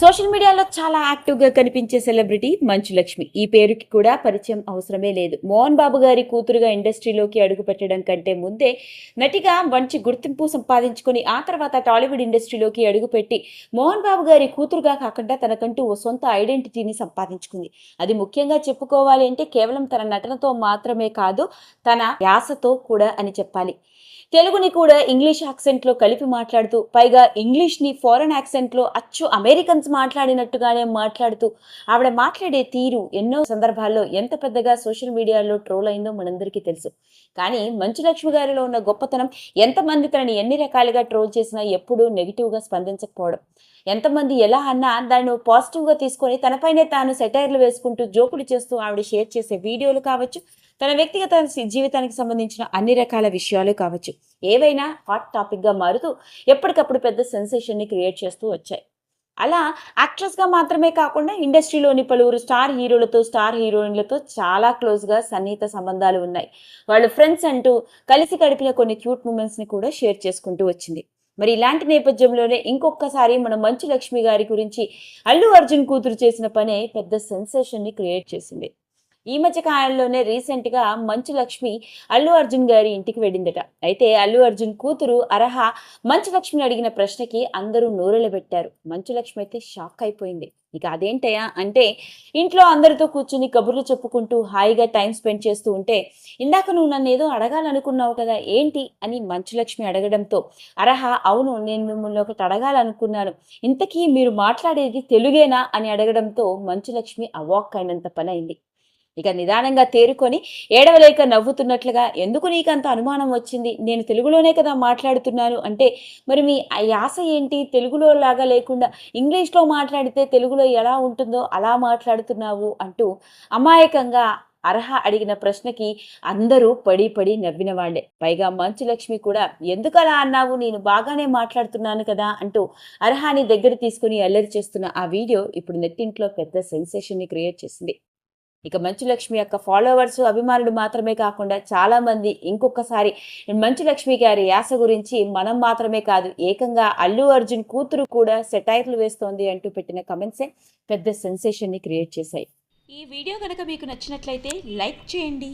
Social మీడియాలో చాలా యాక్టివ్గా కనిపించే సెలబ్రిటీ మంచు లక్ష్మి ఈ పేరుకి కూడా పరిచయం అవసరమే లేదు. మోహన్ బాబు గారి కూతురుగా ఇండస్ట్రీలోకి అడుగుపెట్టడం కంటే ముందే నటిగా మంచి గుర్తింపు సంపాదించుకొని ఆ తర్వాత టాలీవుడ్ ఇండస్ట్రీలోకి అడుగుపెట్టి మోహన్ బాబు గారి కూతురుగా కాకుండా తనకంటూ ఓ సొంత ఐడెంటిటీని సంపాదించుకుంది. అది ముఖ్యంగా చెప్పుకోవాలి అంటే కేవలం తన నటనతో మాత్రమే కాదు తన యాసతో కూడా అని చెప్పాలి. తెలుగుని కూడా ఇంగ్లీష్ యాక్సెంట్లో కలిపి మాట్లాడుతూ పైగా ఇంగ్లీష్ని ఫారెన్ యాక్సెంట్లో అచ్చు అమెరికన్స్ మాట్లాడినట్టుగానే మాట్లాడుతూ ఆవిడ మాట్లాడే తీరు ఎన్నో సందర్భాల్లో ఎంత పెద్దగా సోషల్ మీడియాలో ట్రోల్ అయిందో మనందరికీ తెలుసు. కానీ మంచు లక్ష్మి గారిలో ఉన్న గొప్పతనం ఎంతమంది తనని ఎన్ని రకాలుగా ట్రోల్ చేసినా ఎప్పుడూ నెగిటివ్గా స్పందించకపోవడం. ఎంతమంది ఎలా అన్నా దాన్ని పాజిటివ్గా తీసుకొని తనపైనే తాను సెటైర్లు వేసుకుంటూ జోకులు చేస్తూ ఆవిడ షేర్ చేసే వీడియోలు కావచ్చు తన వ్యక్తిగత జీవితానికి సంబంధించిన అన్ని రకాల విషయాలు కావచ్చు. ఏవైనా హాట్ టాపిక్గా మారుతూ ఎప్పటికప్పుడు పెద్ద సెన్సేషన్ని క్రియేట్ చేస్తూ వచ్చాయి. అలా యాక్ట్రెస్గా మాత్రమే కాకుండా ఇండస్ట్రీలోని పలువురు స్టార్ హీరోలతో స్టార్ హీరోయిన్లతో చాలా క్లోజ్గా సన్నిహిత సంబంధాలు ఉన్నాయి. వాళ్ళు ఫ్రెండ్స్ అంటూ కలిసి గడిపిన కొన్ని క్యూట్ మూమెంట్స్ని కూడా షేర్ చేసుకుంటూ వచ్చింది. మరి ఇలాంటి నేపథ్యంలోనే ఇంకొకసారి మన మంచు లక్ష్మి గారి గురించి అల్లు అర్జున్ కూతురు చేసిన పనే పెద్ద సెన్సేషన్ని క్రియేట్ చేసింది. ఈ మధ్య కాలంలోనే రీసెంట్గా మంచు లక్ష్మి అల్లు అర్జున్ గారి ఇంటికి వెళ్ళిందట. అయితే అల్లు అర్జున్ కూతురు అరహ మంచు లక్ష్మిని అడిగిన ప్రశ్నకి అందరూ నోరెల పెట్టారు. మంచు లక్ష్మి అయితే షాక్ అయిపోయింది. ఇక అదేంటయా అంటే ఇంట్లో అందరితో కూర్చుని కబుర్లు చెప్పుకుంటూ హాయిగా టైం స్పెండ్ చేస్తూ ఉంటే ఇందాక నువ్వు నన్ను ఏదో అడగాలనుకున్నావు కదా ఏంటి అని మంచులక్ష్మి అడగడంతో అరహ అవును నేను మిమ్మల్ని ఒకటి అడగాలనుకున్నాను. ఇంతకీ మీరు మాట్లాడేది తెలుగేనా అని అడగడంతో మంచులక్ష్మి అవాక్ అయినంత పని అయింది ఇక నిదానంగా తేరుకొని ఏడవలేక నవ్వుతున్నట్లుగా ఎందుకు నీకు అంత అనుమానం వచ్చింది? నేను తెలుగులోనే కదా మాట్లాడుతున్నాను. అంటే మరి మీ యాస ఏంటి? తెలుగులో లాగా లేకుండా ఇంగ్లీష్లో మాట్లాడితే తెలుగులో ఎలా ఉంటుందో అలా మాట్లాడుతున్నావు అంటూ అమాయకంగా అర్హ అడిగిన ప్రశ్నకి అందరూ పడి పడి నవ్విన వాళ్ళే పైగా మంచు లక్ష్మి కూడా ఎందుకు అలా అన్నావు? నేను బాగానే మాట్లాడుతున్నాను కదా అంటూ అర్హాని దగ్గర తీసుకుని అల్లరి చేస్తున్న ఆ వీడియో ఇప్పుడు నెట్టింట్లో పెద్ద సెన్సేషన్ని క్రియేట్ చేసింది. ఇక మంచు లక్ష్మి యొక్క ఫాలోవర్స్ అభిమానులు మాత్రమే కాకుండా చాలా మంది ఇంకొకసారి మంచు లక్ష్మి గారి యాస గురించి మనం మాత్రమే కాదు ఏకంగా అల్లు అర్జున్ కూతురు కూడా సెటైర్లు వేస్తోంది అంటూ పెట్టిన కమెంట్సే పెద్ద సెన్సేషన్ని క్రియేట్ చేశాయి. ఈ వీడియో కనుక మీకు నచ్చినట్లయితే లైక్ చేయండి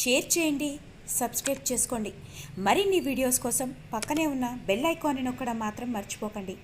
షేర్ చేయండి సబ్స్క్రైబ్ చేసుకోండి. మరిన్ని వీడియోస్ కోసం పక్కనే ఉన్న బెల్ ఐకాన్ని నొక్కడం మాత్రం మర్చిపోకండి.